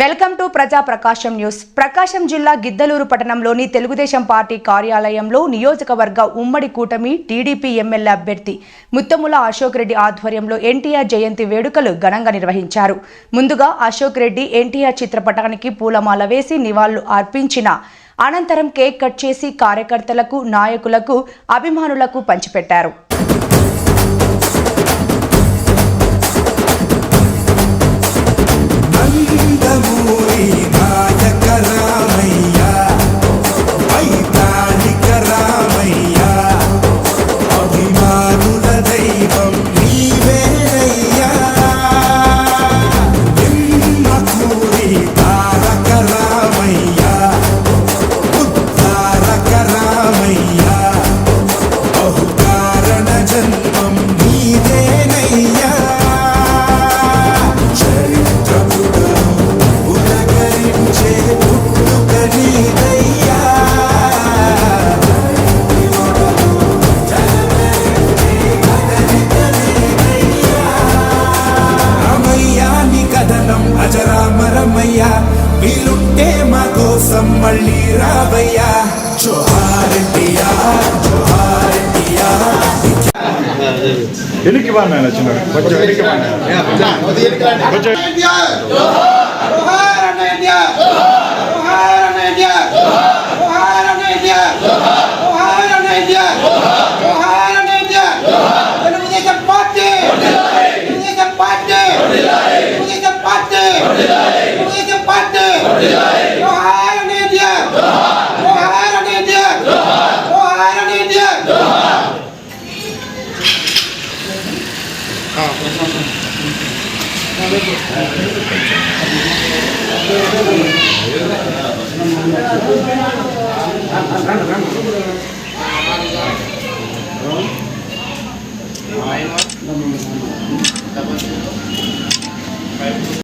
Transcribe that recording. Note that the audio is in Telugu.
వెల్కమ్ టు ప్రజా ప్రకాశం న్యూస్. ప్రకాశం జిల్లా గిద్దలూరు పట్టణంలోని తెలుగుదేశం పార్టీ కార్యాలయంలో నియోజకవర్గ ఉమ్మడి కూటమి టీడీపీ ఎమ్మెల్యే అభ్యర్థి ముత్తముల అశోక్ రెడ్డి ఆధ్వర్యంలో ఎన్టీఆర్ జయంతి వేడుకలు ఘనంగా నిర్వహించారు. ముందుగా అశోక్ రెడ్డి ఎన్టీఆర్ చిత్రపటానికి పూలమాల వేసి నివాళులు అర్పించిన అనంతరం కేక్ కట్ చేసి కార్యకర్తలకు నాయకులకు అభిమానులకు పంచిపెట్టారు. వీలుంటే మా కోసం మళ్ళీ రావయ్యా జోహారెడ్డియా జోహారెడ్డియా వెనక్కి వా నాయన చిన్న కొంచెం వెనక్కి వా నాయన. కొంచెం ప్రశాంత్